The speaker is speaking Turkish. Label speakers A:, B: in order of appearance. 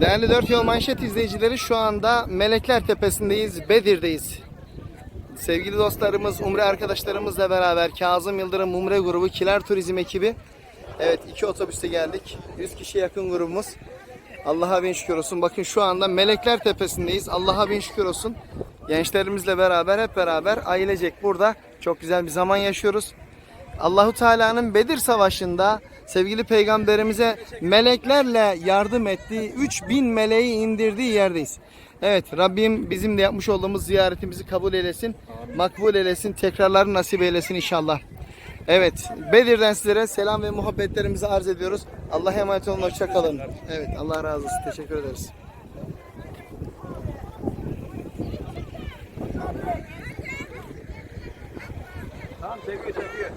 A: Değerli Dört Yol Manşet izleyicileri şu anda Melekler Tepesi'ndeyiz, Bedir'deyiz. Sevgili dostlarımız, Umre arkadaşlarımızla beraber Kazım Yıldırım Umre grubu, Kiler Turizm ekibi. Evet iki otobüste geldik. 100 kişiye yakın grubumuz. Allah'a bin şükür olsun. Bakın şu anda Melekler Tepesi'ndeyiz. Allah'a bin şükür olsun. Gençlerimizle beraber hep beraber ailecek burada çok güzel bir zaman yaşıyoruz. Allahu Teala'nın Bedir Savaşı'nda sevgili peygamberimize meleklerle yardım ettiği 3000 meleği indirdiği yerdeyiz. Evet Rabbim bizim de yapmış olduğumuz ziyaretimizi kabul eylesin. Makbul eylesin. Tekrarları nasip eylesin inşallah. Evet Bedir'den sizlere selam ve muhabbetlerimizi arz ediyoruz. Allah'a emanet olun. Hoşçakalın. Evet Allah razı olsun. Teşekkür ederiz.
B: Tamam sevgi çekiyor.